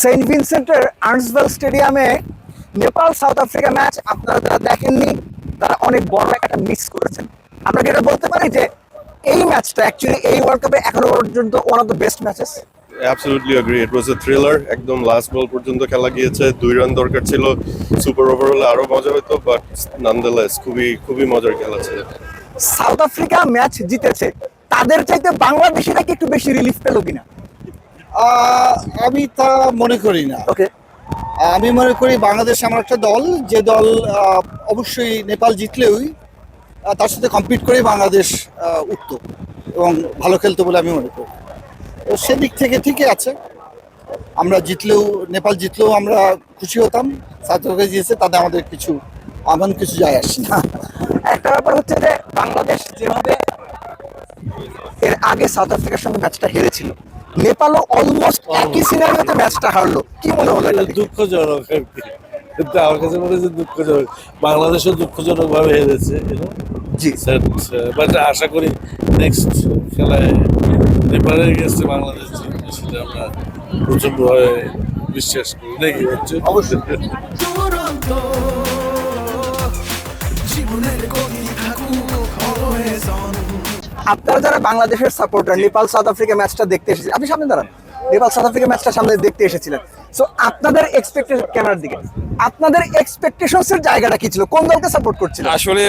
Saint ভিনসেন্টের আর্নসভেল স্টেডিয়ামে Nepal south Africa match আপনারা যারা দেখেননি তারা অনেক বড় একটা মিস করেছেন। আমরা এটা বলতে পারি যে এই ম্যাচটা অ্যাকচুয়ালি এই ওয়ার্ল্ড কাপে এখনও পর্যন্ত one of the best matches absolutely agree it was a thriller একদম লাস্ট বল পর্যন্ত খেলা গিয়েছে। দুই রান দরকার ছিল। সুপার ওভার হলে আরও মজা হতো বাট নানদেলেস খুবই খুবই মজার খেলা ছিল। সাউথ আফ্রিকা ম্যাচ জিতেছে। তাদের চাইতে বাংলাদেশিরা কি একটু বেশি রিলিফ পেল কিনা? আমি তা মনে করি না। ওকে আমি মনে করি বাংলাদেশ আমার একটা দল যে দল অবশ্যই নেপাল জিতলেও তার সাথে কম্পিট করে বাংলাদেশ উঠত এবং ভালো খেলতো বলে আমি মনে করি। তো সেদিক থেকে ঠিকই আছে। আমরা জিতলেও নেপাল জিতলেও আমরা খুশি হতাম আফ্রিকা জিতেছে তাতে আমাদের কিছু এমন কিছু যায় আসে না। একটা ব্যাপার হচ্ছে যে বাংলাদেশ যেভাবে এর আগে সাউথ আফ্রিকার সঙ্গে ম্যাচটা হেরেছিল নেপালও অলমোস্ট একই সিনারিওতে ম্যাচটা হারলো। কি মনে হলো এটা দুঃখজনক আর কি। কিন্তু আমার কাছে মনে হচ্ছে দুঃখজনক। বাংলাদেশও দুঃখজনক ভাবে হেরেছে জি। স্যার বাট আশা করি নেক্সট খেলায় নেপালের কাছে বাংলাদেশ সেটা আমরা প্রচন্ডভাবে বিশ্বাস করি। নাকি হচ্ছে অবশ্যই। জীবনের আপনারা যারা বাংলাদেশের সাপোর্টার নেপাল সাউথ আফ্রিকা ম্যাচটা দেখতে এসেছিলেন, আপনি সামনে দাঁড়ান। নেপাল সাউথ আফ্রিকা ম্যাচটা সামনে দেখতে এসেছিলেন। সো আপনাদের এক্সপেকটেশন ক্যামেরার দিকে, আপনাদের এক্সপেকটেশনস এর জায়গাটা কি ছিল? কোন দলকে সাপোর্ট করছিলেন? আসলে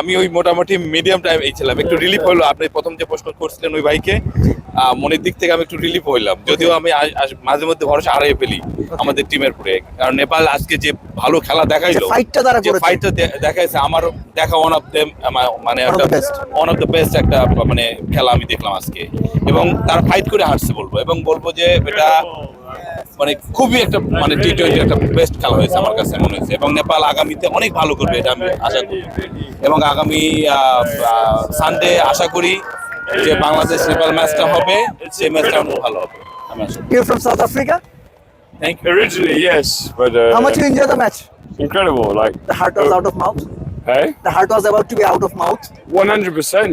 আমি ওই মোটামুটি মিডিয়াম টাইম এই ছিলাম। একটু রিলিফ হলো। আপনি প্রথম যে প্রশ্ন করছিলেন ওই ভাইকে মনের দিক থেকে আমি একটু রিলিফ হইলাম। যদিও আমি মাঝে মধ্যে ভরসা হারিয়ে ফেলি আমাদের টিমের উপরে। কারণ নেপাল আজকে যে ভালো খেলা দেখাইলো। ফাইটটা দেখাইছে আমার দেখা ওয়ান অফ দেম মানে. ওয়ান অফ দ্য বেস্ট একটা মানে খেলা আমি দেখলাম আজকে। এবং তারা ফাইট করে হারছে বলব। এবং বলব যে এটা মানে খুবই একটা মানে টি টোয়েন্টি একটা বেস্ট খেলা হয়েছে আমার কাছে মনে হয়েছে। এবং নেপাল আগামীতে অনেক ভালো করবে এটা আমি আশা করি। এবং আগামী সানডে আশা করি যে বাংলাদেশ নেপাল ম্যাচটা হবে সেই ম্যাচটা অনেক ভালো হবে। আমি আশা করি। From South Africa thank you Originally, yes, but uh, how much you enjoy the match incredible. Like, the heart was out of mouth hey, the heart was about to be out of mouth one hundred percent.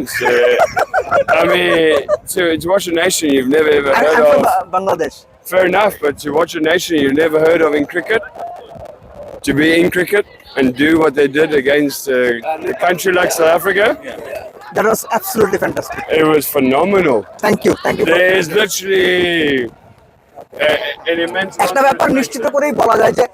I mean, to, to watch a nation you've never ever heard from of. Bangladesh Fair enough, but to watch a nation you've never heard of in cricket, to be in cricket and do what they did against uh, a country like South Africa, that was absolutely fantastic it was phenomenal. Thank you thank you There's literally uh, an immense. একটা ব্যাপার নিশ্চিত করেই বলা যায় যে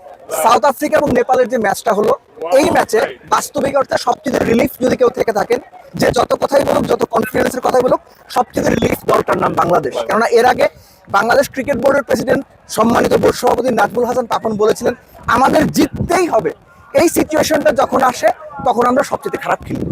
south Africa এবং নেপালের যে ম্যাচটা হলো এই ম্যাচে বাস্তবিক অর্থে সবচেয়ে রিলিফ যদি কেউ থেকে থাকেন যে যত কথাই বলুক যত কনফিডেন্সের কথাই বলুক সবচেয়ে রিলিফ দলটার নাম বাংলাদেশ কেননা এর আগে বাংলাদেশ ক্রিকেট বোর্ডের প্রেসিডেন্ট সম্মানিত বোর্ড সভাপতি নাজমুল হাসান পাপন বলেছিলেন, আমাদের জিততেই হবে। এই সিচুয়েশনটা যখন আসে, তখন আমরা সবচেয়ে খারাপ খেলি।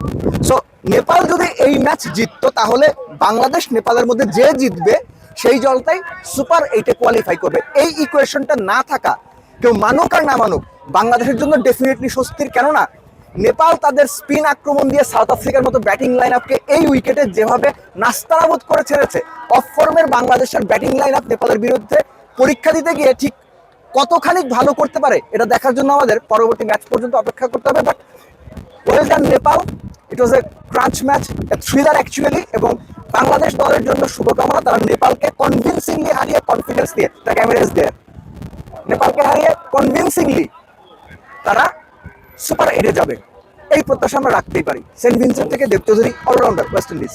সো নেপাল যদি এই ম্যাচ জিততো, তাহলে বাংলাদেশ নেপালের মধ্যে যে জিতবে, সেই জলটাই সুপার এইটে কোয়ালিফাই করবে। এই ইকুয়েশনটা না থাকা, কেউ মানুক আর না মানুক, বাংলাদেশের জন্য ডেফিনেটলি স্বস্তির কেননা নেপাল তাদের স্পিন আক্রমণ দিয়ে সাউথ আফ্রিকার মতো ব্যাটিং লাইন আপকে এই উইকেটে যেভাবে নাস্তানাবোধ করে ছেড়েছে অফ ফর্মের বাংলাদেশের ব্যাটিং লাইন আপ নেপালের বিরুদ্ধে পরীক্ষা দিতে গিয়ে ঠিক কতখানি ভালো করতে পারে, এটা দেখার জন্য আমাদের পরবর্তী ম্যাচ পর্যন্ত অপেক্ষা করতে হবে but well done Nepal. It was a crunch match thriller actually এবং বাংলাদেশ দলের জন্য শুভকামনা, তারা নেপালকে কনভিনসিংলি হারিয়ে কনফিডেন্স দিয়ে দ্য ক্যামেরা ইজ দেয়ার নেপালকে হারিয়ে কনভিনসিংলি তারা সুপার এড়ে যাবে। এই প্রত্যাশা আমরা রাখতেই পারি। সেন্ট ভিনসেন্ট থেকে দেবচৌধুরী অলরাউন্ডার ওয়েস্ট ইন্ডিজ